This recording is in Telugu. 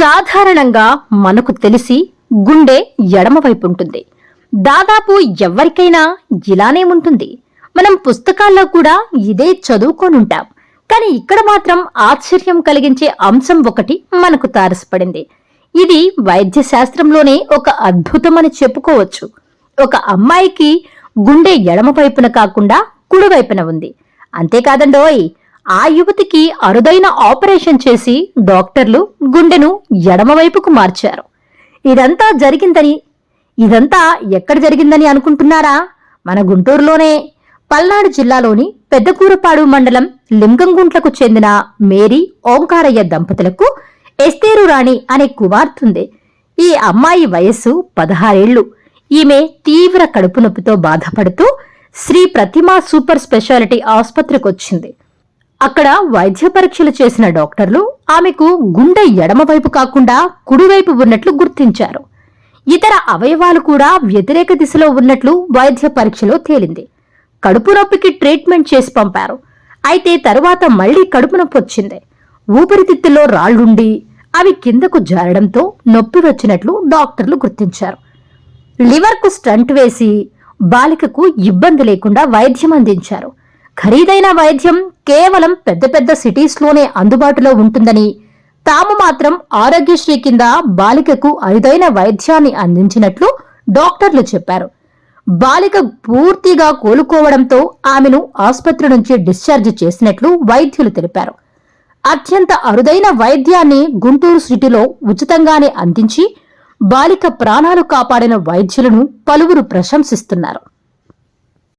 సాధారణంగా మనకు తెలిసి గుండె ఎడమవైపు ఉంటుంది. దాదాపు ఎవరికైనా ఇలానే ఉంటుంది. మనం పుస్తకాల్లో కూడా ఇదే చదువుకొనుంటాం కానీ ఇక్కడ మాత్రం ఆశ్చర్యం కలిగించే అంశం ఒకటి మనకు తారసపడింది. ఇది వైద్య శాస్త్రంలోనే ఒక అద్భుతమని చెప్పుకోవచ్చు. ఒక అమ్మాయికి గుండె ఎడమవైపున కాకుండా కుడివైపున ఉంది. అంతేకాదండోయ్ ఆ యువతికి అరుదైన ఆపరేషన్ చేసి డాక్టర్లు గుండెను ఎడమవైపుకు మార్చారు. ఇదంతా జరిగిందని ఇదంతా ఎక్కడ జరిగిందని అనుకుంటున్నారా? మన గుంటూరులోనే. పల్నాడు జిల్లాలోని పెద్దకూరపాడు మండలం లింగంగుంట్లకు చెందిన మేరీ ఓంకారయ్య దంపతులకు ఎస్తేరు రాణి అనే కుమార్తెంది ఈ అమ్మాయి వయస్సు పదహారేళ్ళు ఈమె తీవ్ర కడుపు నొప్పితో బాధపడుతూ శ్రీ ప్రతిమా సూపర్ స్పెషాలిటీ ఆసుపత్రికి వచ్చింది. అక్కడ వైద్య పరీక్షలు చేసిన డాక్టర్లు ఆమెకు గుండె ఎడమవైపు కాకుండా కుడివైపు ఉన్నట్లు గుర్తించారు. ఇతర అవయవాలు కూడా వ్యతిరేక దిశలో ఉన్నట్లు వైద్య పరీక్షలో తేలింది. కడుపు నొప్పికి ట్రీట్మెంట్ చేసి పంపారు. అయితే తరువాత మళ్ళీ కడుపు నొప్పి వచ్చింది. ఊపిరితిత్తుల్లో రాళ్ళుండి అవి కిందకు జారడంతో నొప్పి వచ్చినట్లు డాక్టర్లు గుర్తించారు. లివర్కు స్టంట్ వేసి బాలికకు ఇబ్బంది లేకుండా వైద్యం అందించారు. ఖరీదైన వైద్యం కేవలం పెద్ద పెద్ద సిటీస్లోనే అందుబాటులో ఉంటుందని తాము మాత్రం ఆరోగ్యశ్రీ కింద బాలికకు అరుదైన వైద్యాన్ని అందించినట్లు డాక్టర్లు చెప్పారు. బాలిక పూర్తిగా కోలుకోవడంతో ఆమెను ఆసుపత్రి నుంచి డిశ్చార్జ్ చేసినట్లు వైద్యులు తెలిపారు. అత్యంత అరుదైన వైద్యాన్ని గుంటూరు సిటీలో ఉచితంగానే అందించి బాలిక ప్రాణాలు కాపాడిన వైద్యులను పలువురు ప్రశంసిస్తున్నారు.